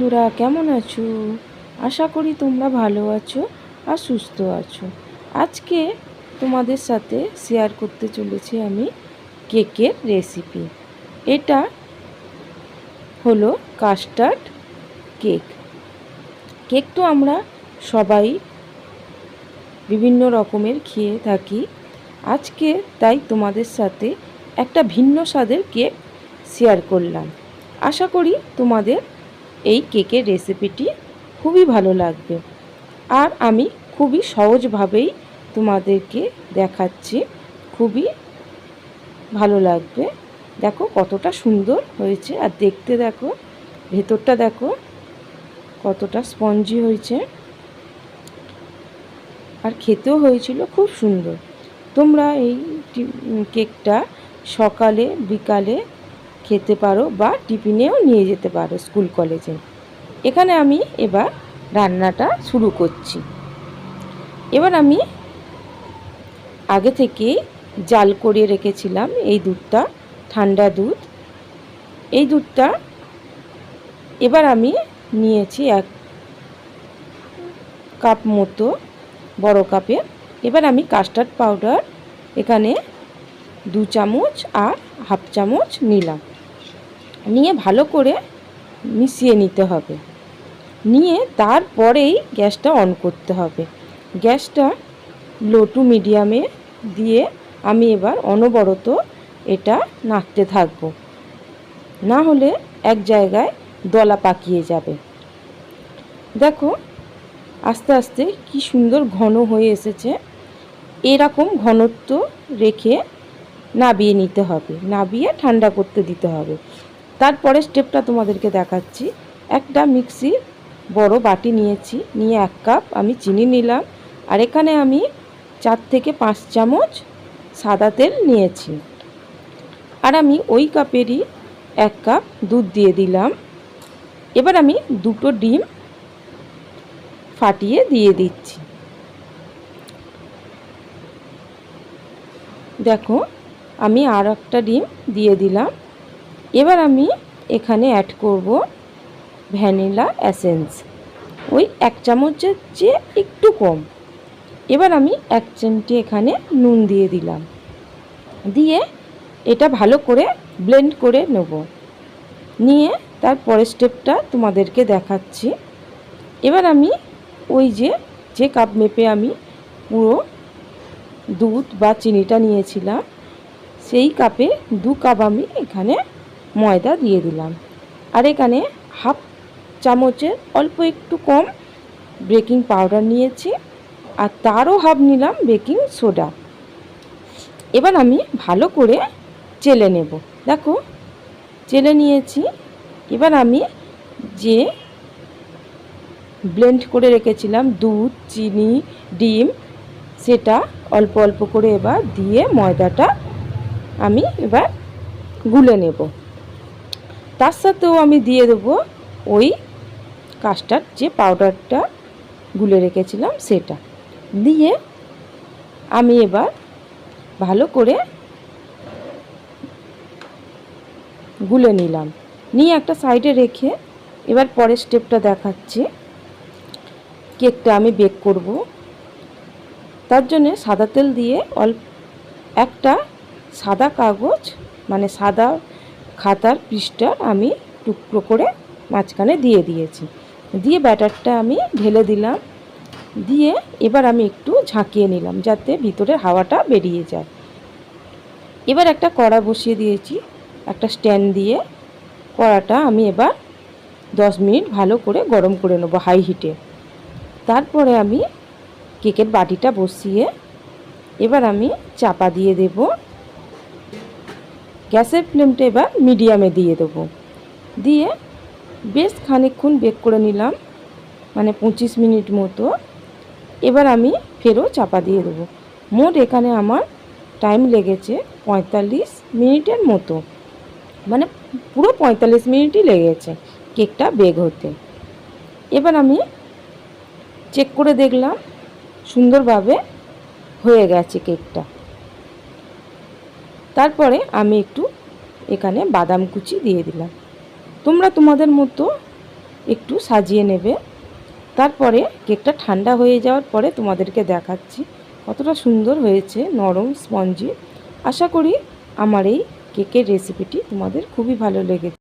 বন্ধুরা, কেমন আছো? আশা করি তোমরা ভালো আছো আর সুস্থ আছো। আজকে তোমাদের সাথে শেয়ার করতে চলেছি আমি কেকের রেসিপি এটা হলো কাস্টার্ড কেক কেক তো আমরা সবাই বিভিন্ন রকমের খেয়ে থাকি। আজকে তাই তোমাদের সাথে একটা ভিন্ন স্বাদের কেক শেয়ার করলাম। আশা করি তোমাদের এই কেকের রেসিপিটি খুবই ভালো লাগবে। আর আমি খুবই সহজভাবেই তোমাদেরকে দেখাচ্ছি, খুবই ভালো লাগবে। দেখো কতটা সুন্দর হয়েছে, আর দেখতে দেখো, ভেতরটা দেখো, কতটা স্পঞ্জি হয়েছে। আর খেতেও হয়েছিল খুব সুন্দর। তোমরা এই কেকটা সকালে, বিকালে খেতে পারো বা টিফিনেও নিয়ে যেতে পারো স্কুল, কলেজে। এখানে আমি এবার রান্নাটা শুরু করছি। এবার আমি আগে থেকেই জাল করে রেখেছিলাম এই দুধটা, ঠান্ডা দুধ। এই দুধটা এবার আমি নিয়েছি এক কাপ মতো, বড় কাপে। এবার আমি কাস্টার্ড পাউডার এখানে দু চামচ আর হাফ চামচ নিলাম। নিয়ে ভালো করে মিশিয়ে নিতে হবে। নিয়ে তারপরেই গ্যাসটা অন করতে হবে। গ্যাসটা লো টু মিডিয়ামে দিয়ে আমি এবার অনবরত এটা নাড়তে থাকব। না হলে এক জায়গায় দলা পাকিয়ে যাবে। দেখো, আস্তে আস্তে কি সুন্দর ঘন হয়ে এসেছে। এরকম ঘনত্ব রেখে নাবিয়ে নিতে হবে। নাবিয়ে ঠান্ডা করতে দিতে হবে। তারপরে স্টেপটা তোমাদেরকে দেখাচ্ছি। একটা মিক্সি বড় বাটি নিয়েছি, নিয়ে এক কাপ আমি চিনি নিলাম আর এখানে আমি চার থেকে পাঁচ চামচ সাদা তেল নিয়েছি। আর আমি ওই কাপেরই এক কাপ দুধ দিয়ে দিলাম। এবার আমি দুটো ডিম ফাটিয়ে দিয়ে দিচ্ছি। দেখো, আমি আর একটা ডিম দিয়ে দিলাম। এবার আমি এখানে অ্যাড করব ভ্যানিলা অ্যাসেন্স ওই এক চামচের চেয়ে একটু কম। এবার আমি এক চিমটি এখানে নুন দিয়ে দিলাম। দিয়ে এটা ভালো করে ব্লেন্ড করে নেব। নিয়ে তার পরের স্টেপটা তোমাদেরকে দেখাচ্ছি। এবার আমি ওই যে যে কাপ মেপে আমি পুরো দুধ বা চিনিটা নিয়েছিলাম, সেই কাপে দু কাপ আমি এখানে ময়দা দিয়ে দিলাম। আর এখানে হাফ চামচের অল্প একটু কম বেকিং পাউডার নিয়েছি আর তারও হাফ নিলাম বেকিং সোডা। এবার আমি ভালো করে চেলে নেব। দেখো, চেলে নিয়েছি। এবার আমি যে ব্লেন্ড করে রেখেছিলাম, দুধ, চিনি, ডিম, সেটা অল্প অল্প করে এবার দিয়ে ময়দাটা আমি এবার গুলে নেব। তার সাথেও আমি দিয়ে দেবো ওই কাস্টার্ড যে পাউডারটা গুলে রেখেছিলাম সেটা। দিয়ে আমি এবার ভালো করে গুলে নিলাম। নিয়ে একটা সাইডে রেখে এবার পরের স্টেপটা দেখাচ্ছি। কেকটা আমি বেক করব। তার জন্যে সাদা তেল দিয়ে অল্প একটা সাদা কাগজ মানে সাদা খাতার পৃষ্ঠা আমি টুকরো করে মাঝখানে দিয়ে দিয়েছি। দিয়ে ব্যাটারটা আমি ঢেলে দিলাম। দিয়ে এবার আমি একটু ঝাঁকিয়ে নিলাম যাতে ভিতরে হাওয়াটা বেরিয়ে যায়। এবার একটা কড়া বসিয়ে দিয়েছি, একটা স্ট্যান্ড দিয়ে। কড়াটা আমি এবার দশ মিনিট ভালো করে গরম করে নেব হাই হিটে। তারপরে আমি কেকের বাটিটা বসিয়ে এবার আমি চাপা দিয়ে দেব। গ্যাসের ফ্লেমটা এবার মিডিয়ামে দিয়ে দেবো। দিয়ে বেশ খানিকক্ষণ বেক করে নিলাম মানে পঁচিশ মিনিট মতো। এবার আমি ফেরও চাপা দিয়ে দেবো। মোট এখানে আমার টাইম লেগেছে পঁয়তাল্লিশ মিনিটের মতো। মানে পুরো পঁয়তাল্লিশ মিনিটই লেগেছে কেকটা বেগ হতে। এবার আমি চেক করে দেখলাম, সুন্দরভাবে হয়ে গেছে কেকটা। তারপরে আমি একটু এখানে বাদাম কুচি দিয়ে দিলাম। তোমরা তোমাদের মতো একটু সাজিয়ে নেবে। তারপরে কেকটা ঠান্ডা হয়ে যাওয়ার পরে তোমাদেরকে দেখাচ্ছি কতটা সুন্দর হয়েছে নরম স্পঞ্জি। আশা করি আমার এই কেকের রেসিপিটি তোমাদের খুবই ভালো লেগেছে।